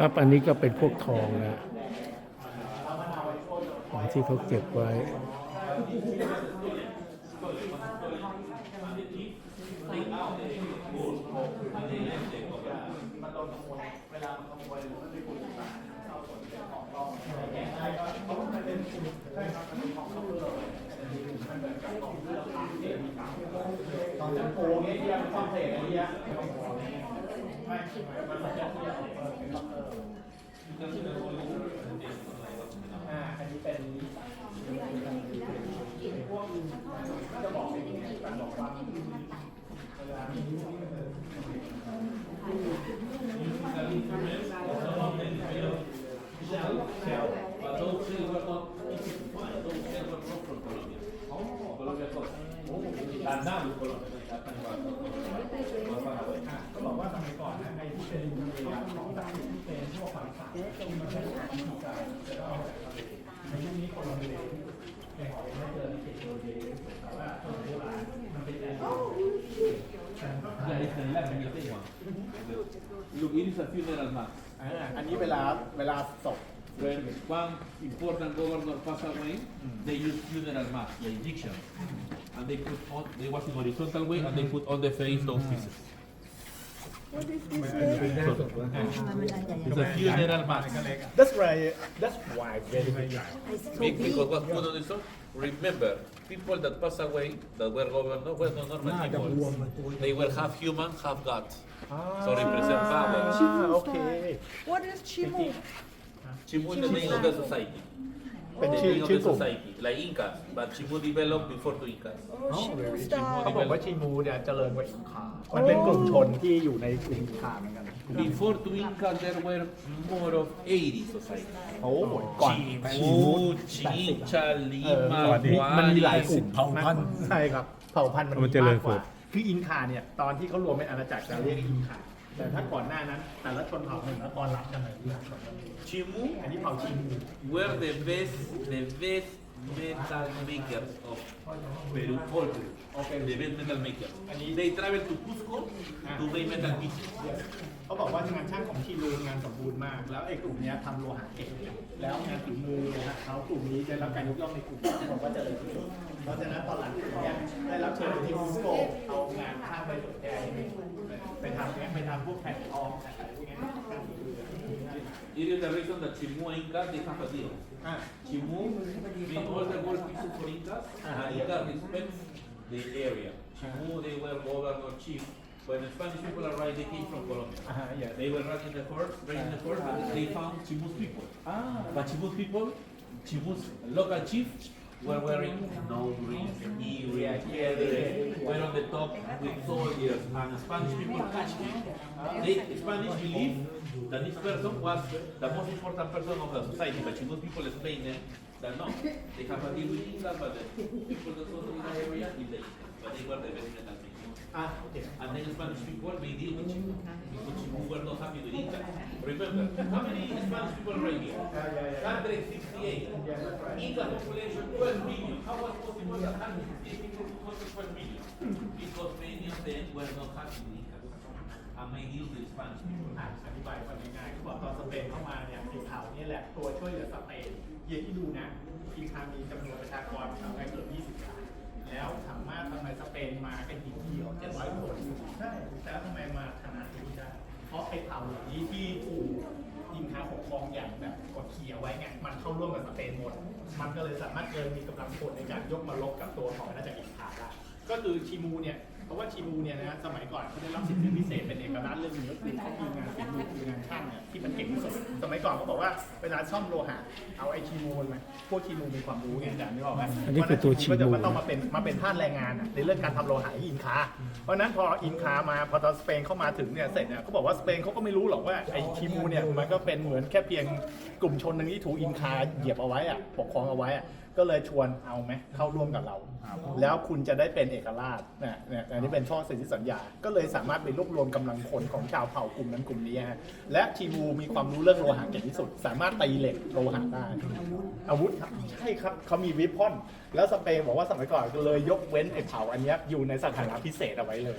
ครับอันนี้ก็เป็นพวกทองนะของที่เขาเก็บไว้ตอนนั้นโอ้เงี้ยเยี่ยมซ่อมเสร็จไอ้เงี้ยไม่มันจะเที่ย อ่าอันนี้เป็นพวกจะบอกเป็นอย่างนี้การบอกว่าเวลามีก็ เป็นพวกฝั่งสายมันใช้วิธีการจะเอาจากทะเลในยุคนี้คนเราไม่ได้ในหอยไม่เจอในเขตโดเดแต่ว่าต้นโบราณมันเป็นแอนแต่ก็ Yeah, it's the left and the thing one. Look, it is a funeral mass. อันนี้เวลาเวลาศพ When one important governor passed away, they used funeral mass, the Egyptian. And they put on, they was in horizontal way and they put on the face those pieces. What is this? It's a funeral mass. That's right. That's why very big. Because what good on this remember, people that pass away, that were governor, were not normal people. They were half human, half God. So represent power. Ah, okay. What is Chimu? Chimu is the name of the society. เป็น The ชื่อ name of ชื่อ the กลุ่ม society, like Incas, but Chimu developed before the Incas. Oh, Chimu เขาบอก style. ว่าชีมูเนี่ยเจริญกว่าอินคา มันเป็นกลุ่มชนที่อยู่ในกลุ่มอินคาเหมือนกัน Before the Incas, there were more of 80 societies. โอ้โหก่อน Chimu, Chincha, Lima, มันมีหลายกลุ่ม Juárez. เผ่าพันธุ์ใช่ครับเผ่าพันธุ์มันมันเจริญมากกว่าคืออินคาเนี่ยตอนที่เขารวมเป็นอาณาจักรจะเรียกอินคา แต่ถ้าก่อนหน้านั้น แต่ละชนเผ่าหนึ่งแล้วตอนรับกันเลย Chimu อันนี้เผ่าชิมู were the best, the best metal makers of Peru culture. Okay. The best metal makers. They traveled to Cusco to make metal pieces. เขาบอกว่างานช่างของชีมูงานสมบูรณ์มาก แล้วไอ้กลุ่มเนี้ยทำโลหะเก่งแล้วงานฝีมือเนี่ยฮะเขากลุ่มนี้ได้รับการยกย่องในกลุ่มผมว่าเจริญที่สุดเพราะฉะนั้นตอนหลังกลุ่มเนี้ย ได้รับเชิญไปที่คุสโกเอางานช่างไปสนใจไปทำเนี้ยไปทำพวกแผ่นทองอะไรพวกเนี้ยช่างฝีมือ It is the reason that Chimu and Incas, they have a deal. อะ Chimu made all the gold pieces for Incas, and Incas respect the area. Chimu, they were governor chief. When the Spanish people arrived, they came from Colombia. อ่าฮะอย่า They were running the forest, running the forest, and they found Chimu's people. อ่า But Chimu's people, Chimu's local chief, were wearing no green irria, quiere, were on the top with soldiers, and Spanish people catch me. They, Spanish believe that this person was the most important person of the society, but you people explain it, that no, they have a deal with England, but the people that was in that area, they, but they were the best in the. Ah, okay. And then Spanish people may deal with you because you were not happy with it. Remember, how many Spanish people are right here? 168. Inca population 12 million. How was it possible that 168 people become 12 million? Because many of them were not happy with Inca. And made deal with Spanish people. อะอธิบายความง่ายๆเขาบอกตอนสเปนเข้ามาเนี่ยสีขาวนี่แหละตัวช่วยเหลือสเปนเยที่ดูนะอินคามีจำนวนประชากรชาวไทยเกือ เอาไว้ไงมันเข้าร่วมกับสเปนหมด มันก็เลยสามารถเกินมีกำลังคนในการยกมาลบกับตัวของอาณาจักรอินคาได้ ก็คือชิมูเนี่ยเพราะว่าชิมูเนี่ยนะสมัยก่อนเขาได้รับสิทธิพิเศษเป็นเอกลักษณ์เรื่องนึงก็คือเขามีงานฝีมือคืองานช่างเนี่ยที่มันเก่งที่สุดสมัยก่อนเขาบอกว่าเวลาซ่อมโลหะเอาไอชิมูมาพวกชิมูมีความรู้ไงอาจารย์นึกออกไหมอันนี้คือตัวชิมูก็จะมาต้องมาเป็นมาเป็นท่านแรงงานอะในเรื่องการทำโลหะอินคาเพราะนั้นพออินคามาพอตอนสเปนเข้ามาถึงเนี่ยเสร็จเนี่ยเขาบอกว่าสเปนเขาก็ไม่รู้หรอกว่าไอชิมูเนี่ยมันก็เป็นเหมือนแค่เพียงกลุ่มชนหนึ่งที่ถูกอินคาเหยียบเอาไว้อะปกครองเอาไว้อะ ก็เลยชวนเอาไหมเข้าร่วมกับเรา แล้วคุณจะได้เป็นเอกราชเนี่ยเนี่ยอันนี้เป็นช่อสิทธิสัญญา ก็เลยสามารถไปรวบรวมกำลังคนของชาวเผ่ากลุ่มนั้นกลุ่มนี้ฮะและทีมูมีความรู้เรื่องโลหะเก่งที่สุด สามารถตีเหล็กโลหะได้อาวุธครับใช่ครับเขามีวิปพอนแล้วสเปนบอกว่าสมัยก่อนก็เลยยกเว้นไอ้เผ่าอันเนี้ยอยู่ในสถานะพิเศษเอาไว้เลย